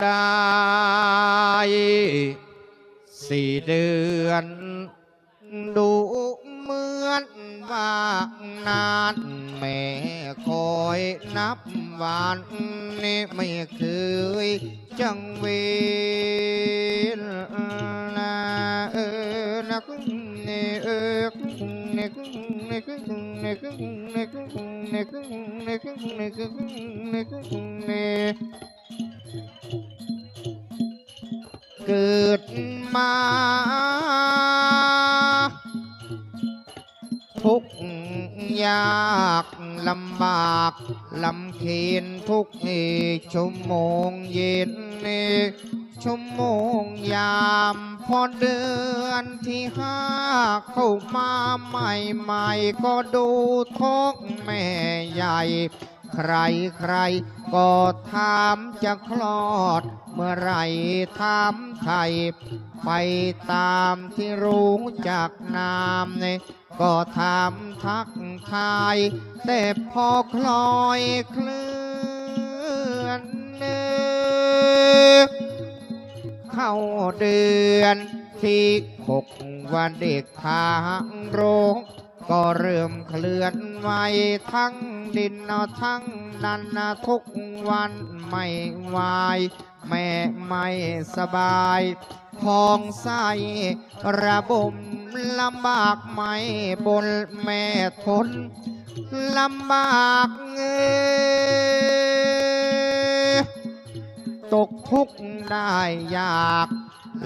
ได้สี่เดือนดูเหมือนว่านานแม่คอยนับวันนี่ไม่เคยจังเวนนะ เกิดมา ทุกยากลำบากลำเค็นทุกเอชั่วโมงเย็นเอชั่วโมงยามพอเดือนที่ห้าเข้ามาใหม่ๆก็ดูท้องแม่ใหญ่ ใครใครก็ถามจะคลอด เมื่อไรถามไทยไปตามที่รู้จากนามในก็ถามทักทาย แต่พอคลอยเคลื่อนเนเข้าเดือนที่หกวันเด็กทางโรค ก็เริ่มเคลื่อนไหวทั้งดินทั้งนันนทุกวันไม่ไหวแม่ไม่สบายพองไส้ระบมลำบากไหมบนแม่ทนลำบากเงยตกทุกข์ได้ยาก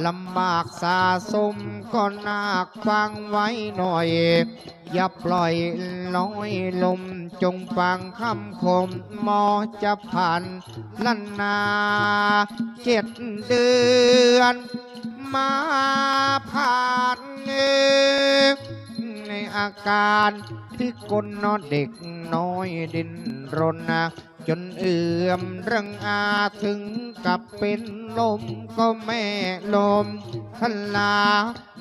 ลำบากสะสมก็นาฟังไว้หน่อย อย่าปล่อยลอยลมจงฟังคำคมหมอจะผ่านลันนาเจ็ดเดือน มาผ่านเองในอาการที่กลนอเด็กน้อยดินรนนะจนเอื่อมรังอาถึงกับเป็นลมก็แม่ลมทันลา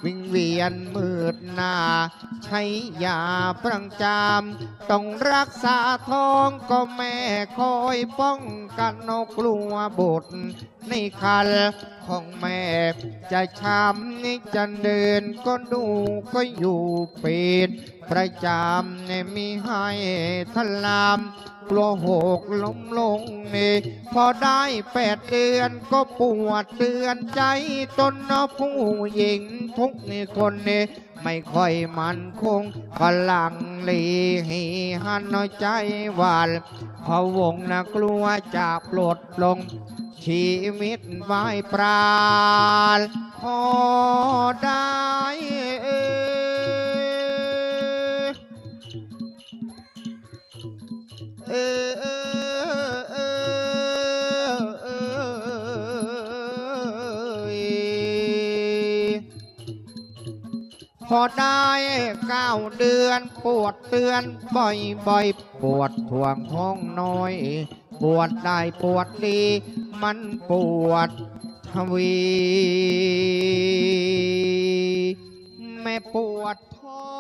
วิงเวียนมืดหน้า ใช้ยาปรังจามต้องรักษาท้องก็แม่คอยป้องกันนกกลัวบุตรในคันของแม่ จะช้ำนี่จะเดินก็ดูก็อยู่ปิดประจำเนี่มีให้ทลาม กลัวหกล้มลงนี่พอได้แปดเดือนก็ปวดเตือนใจตนนะผู้หญิงทุกนคนนี่ไม่ค่อยมันคงพลังลีหีหันน้อยใจหวานพะวงนะกลัวจะปลดลง ชีวิตไว้ปราลพอได้ พอได้เก้าเดือนปวดเตือนบ่อยบ่อยปวดทวงท้องน้อย ปวดได้ปวดดี มันปวดทวี แม่ปวดท้อ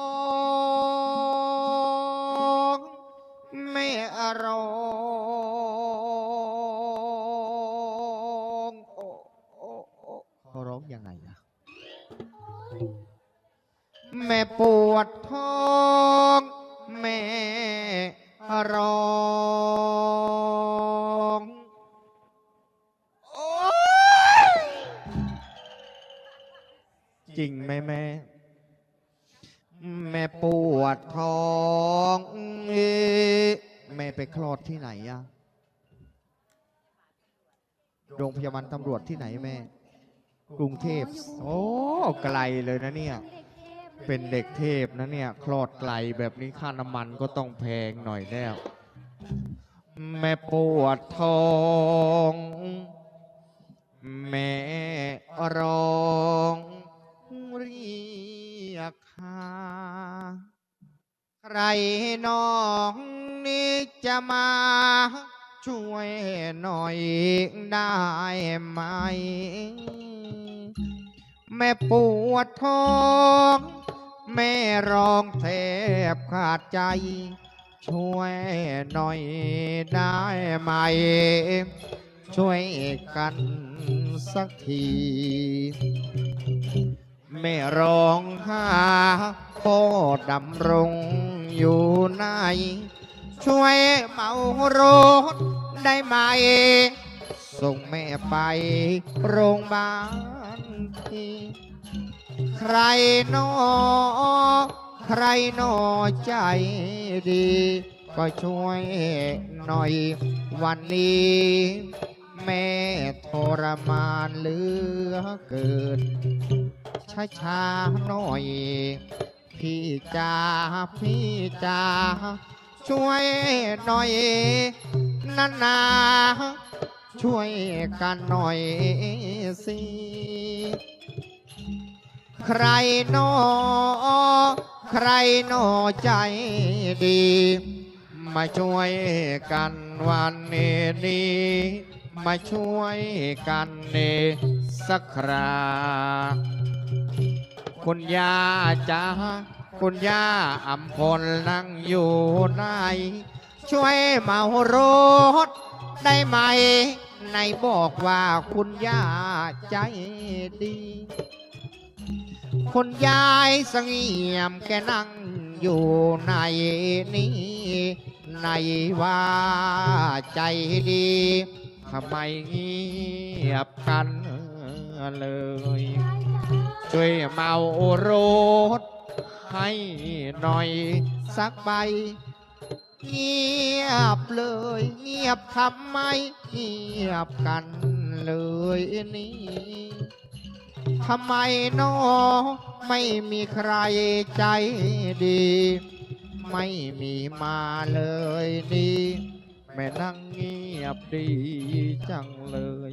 งไม่อารอ แม่ปวดท้องแม่ร้องจริงไหมแม่ แม่ปวดท้องแม่ไปคลอดที่ไหนอะโรงพยาบาลตำรวจที่ไหนแม่ กรุงเทพ โอ้ ไกลเลยนะเนี่ย เป็นเด็กเทพนะเนี่ย คลอดไกลแบบนี้ค่าน้ำมันก็ต้องแพงหน่อยแล้ว แม่ปวดท้อง แม่ร้องเรียกหาใครน้องนี่จะมาช่วยหน่อยได้ไหม แม่ปวดท้อง แม่ร้องแทบขาดใจ ช่วยหน่อยได้ไหม ช่วยกันสักทีไม่ร้องหาพ่อดำรงอยู่ไหนช่วยเมารถได้ไหม ส่งแม่ไปโรงพยาบาลทีใครนอใครนอใจดี ก็ช่วยหน่อยวันนี้ แม่ทรมานเหลือเกิน ช้าช้าๆหน่อย พี่จ้าพี่จ้าช่วยหน่อยนานา ช่วยกันหน่อยสิ ใครนอใครนอใจดี มาช่วยกันวันนี้มาช่วยกันเนสักคราคุณย่าจ้าคุณย่าอำพลนั่งอยู่ไหนช่วยเมารถได้ไหม ในบอกว่าคุณย่าใจดีคุณยายเสงี่ยมแกนั่งอยู่ในนี้ ในว่าใจดีทำไมเงียบกันเลยช่วยเมาโรถให้หน่อยสักใบ เงียบเลยเงียบทำไมเงียบกันเลยนี่ทำไมนอไม่มีใครใจดี ไม่มีมาเลยดีแม่นั่งเงียบดีจังเลย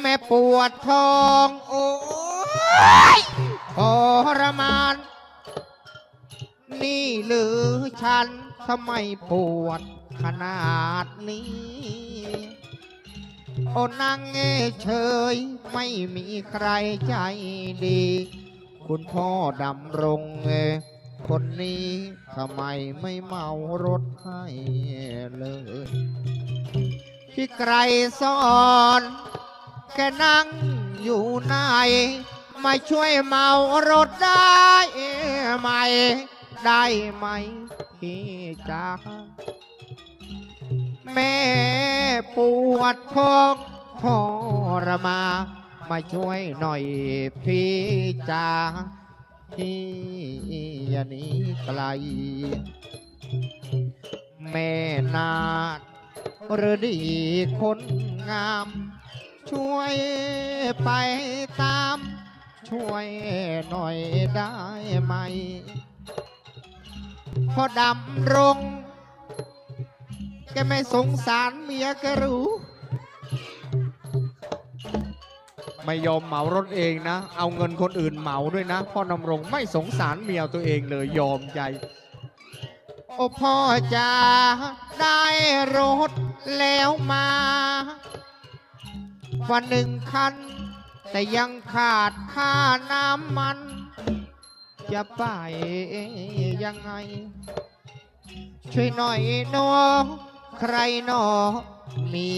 แม่ปวดท้องโอ้ยทรมาน นี่หรือฉันทำไมปวดขนาดนี้ โอนั่งเฉยไม่มีใครใจดี คุณพ่อดำรงคนนี้ทำไมไม่เมารถให้เลยพี่ไกรสอนแกนั่งอยู่ไหนมาช่วยเมารถได้ไหม ได้ไหมพี่จ้าแม่ปวดท้องทรมา มาช่วยหน่อยพี่จ้าพี่อย่าหนี้ไกล แม่นาดหรือดีคนงาม ช่วยไปตาม ช่วยหน่อยได้ไหม พ่อดำรง แกไม่สงสารเมียแกรู้ไม่ยอมเหมารถเองนะ เอาเงินคนอื่นเหมาด้วยนะ พ่อนำรงไม่สงสารเมียตัวเองเลยยอมใจ โอ้พ่อจะได้รถแล้วมา วันหนึ่งคัน แต่ยังขาดค่าน้ำมัน จะไปยังไง ช่วยหน่อยน้อง ใครหนอ มี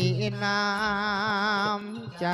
น้ำใจ